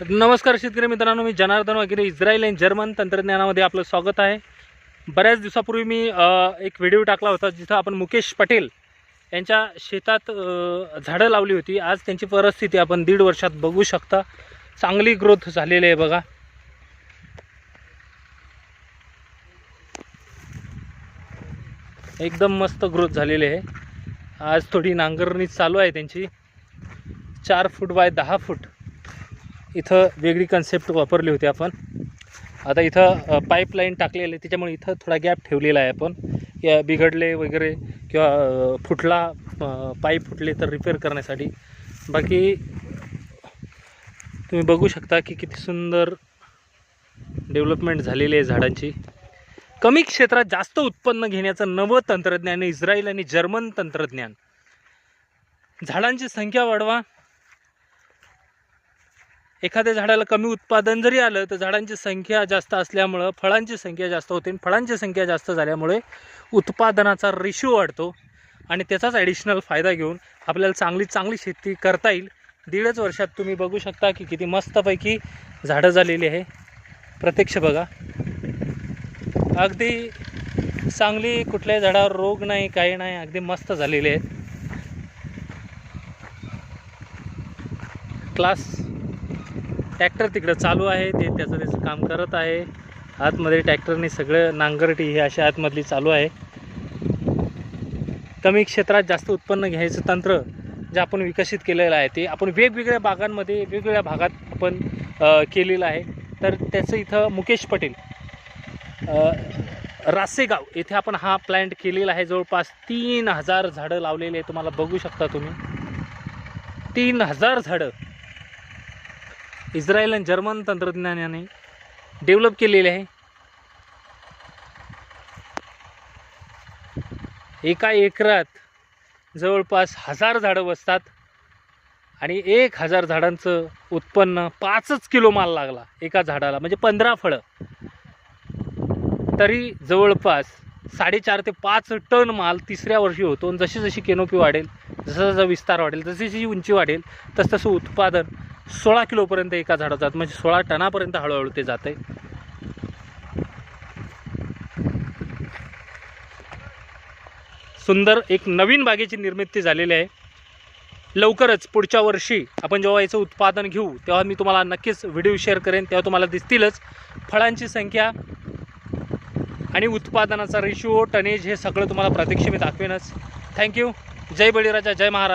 नमस्कार शेतकरी मित्रांनो मी जनार्दन वगैरे इस्रायल आणि जर्मन तंत्रज्ञानामध्ये आपलं स्वागत आहे. बऱ्याच दिवसापूर्वी मी एक व्हिडिओ टाकला होता जिथं आपण मुकेश पटेल यांच्या शेतात झाडं लावली होती. आज त्यांची परिस्थिती आपण दीड वर्षात बघू शकता. चांगली ग्रोथ झालेली आहे बघा. एकदम मस्त ग्रोथ झालेली आहे. आज थोडी नांगरणी चालू आहे त्यांची. चार फूट बाय दहा फूट. इथं वेगळी कन्सेप्ट वापरली होती आपण. आता इथं पाईपलाईन टाकलेली आहे त्याच्यामुळे इथं थोडा गॅप ठेवलेला आहे आपण. या बिघडले वगैरे किंवा फुटला पाईप फुटले तर रिपेअर करण्यासाठी. बाकी तुम्ही बघू शकता की किती सुंदर डेव्हलपमेंट झालेली आहे झाडांची. कमी क्षेत्रात जास्त उत्पन्न घेण्याचं नवं तंत्रज्ञान इस्रायल आणि जर्मन तंत्रज्ञान. झाडांची संख्या वाढवा. एखाद्या झाडाला कमी उत्पादन जरी आलं तर झाडांची संख्या जास्त असल्यामुळं फळांची संख्या जास्त होते. आणि फळांची संख्या जास्त झाल्यामुळे उत्पादनाचा रेशो वाढतो. आणि त्याचाच ॲडिशनल फायदा घेऊन आपल्याला चांगली चांगली शेती करता येईल. दीडच वर्षात तुम्ही बघू शकता की किती मस्तपैकी झाडं झालेली आहे. प्रत्यक्ष बघा. अगदी चांगली कुठल्याही झाडावर रोग नाही काही नाही अगदी मस्त झालेले आहेत क्लास ट्रॅक्टर तिकडं चालू आहे ते त्याचं त्याचं काम करत आहे. आतमध्ये ट्रॅक्टरने सगळं नांगरटी हे अशा आतमधली चालू आहे. कमी क्षेत्रात जास्त उत्पन्न घ्यायचं तंत्र जे आपण विकसित केलेलं आहे ते आपण वेगवेगळ्या बागांमध्ये वेगवेगळ्या भागात आपण केलेलं आहे. तर त्याचं इथं मुकेश पटेल रासेगाव येथे आपण हा प्लॅन्ट केलेला आहे. जवळपास तीन हजार झाडं लावलेली आहे. तुम्हाला बघू शकता तुम्ही. तीन हजार झाडं इस्रायल आणि जर्मन तंत्रज्ञानाने डेव्हलप केलेले आहे. एका एकरात जवळपास हजार झाडं बसतात आणि एक हजार झाडांचं उत्पन्न पाचच किलो माल लागला एका झाडाला म्हणजे पंधरा फळं. तरी जवळपास साडेचार ते पाच टन माल तिसऱ्या वर्षी होतो. आणि जशी जशी केनोपी वाढेल जसा जसा विस्तार वाढेल जशी जशी उंची वाढेल तसं तसं उत्पादन सोळा किलोपर्यंत एका झाडात जात म्हणजे सोळा टनापर्यंत हळूहळू ते जात आहे सुंदर एक नवीन बागेची निर्मिती झालेली आहे. लवकरच पुढच्या वर्षी आपण जेव्हा याचं उत्पादन घेऊ तेव्हा मी तुम्हाला नक्कीच व्हिडिओ शेअर करेन तेव्हा तुम्हाला दिसतीलच. फळांची संख्या आणि उत्पादनाचा रेशिओ टनेज हे सगळं तुम्हाला प्रत्यक्ष मी दाखवेनच. थँक्यू जय बळीराजा जय महाराष्ट्र.